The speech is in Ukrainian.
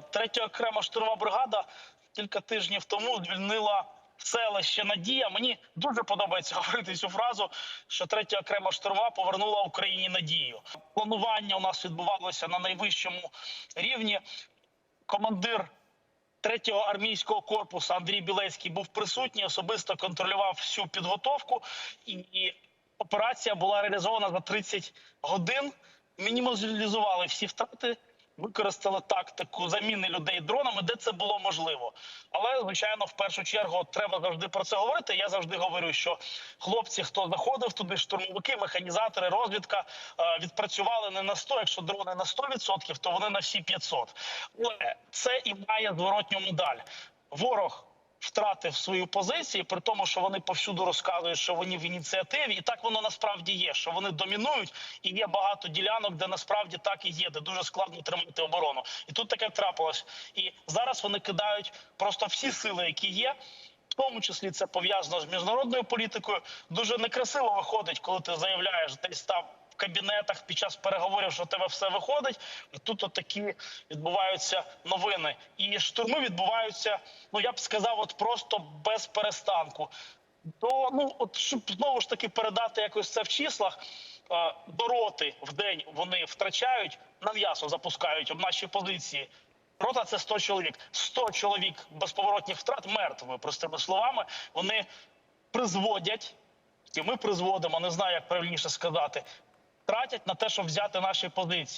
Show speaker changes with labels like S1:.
S1: Третя окрема штурмова бригада кілька тижнів тому звільнила селище Надія. Мені дуже подобається говорити цю фразу, що третя окрема штурмова повернула Україні надію. Планування у нас відбувалося на найвищому рівні. Командир третього армійського корпусу Андрій Білецький був присутній, особисто контролював всю підготовку, і, і операція була реалізована за 30 годин. Мінімалізували всі втрати, використали тактику заміни людей дронами, де це було можливо. Але звичайно, в першу чергу треба завжди про це говорити. Я завжди говорю, що хлопці, хто заходив туди, штурмовики, механізатори, розвідка е, відпрацювали не на 100, якщо дрони на 100%, то вони на всі 500. Але це і має зворотню медаль. Ворог втратив свою позицію, при тому, що вони повсюду розказують, що вони в ініціативі, і так воно насправді є. Що вони домінують, і є багато ділянок, де насправді так і є, де дуже складно тримати оборону. І тут таке трапилось. І зараз вони кидають просто всі сили, які є. В тому числі це пов'язано з міжнародною політикою. Дуже некрасиво виходить, коли ти заявляєш десь там кабінетах під час переговорів, що в тебе все виходить. І тут такі відбуваються новини. І штурми відбуваються, ну я б сказав, от просто без перестанку. То ну от щоб знову ж таки передати якось це в числах. е, До роти в день вони втрачають на м'ясо, запускають об наші позиції. Рота це 100 чоловік. 100 чоловік безповоротних втрат мертвими, простими словами. Вони призводять, і ми призводимо, не знаю, як правильніше сказати, тратять на те, щоб взяти наші позиції.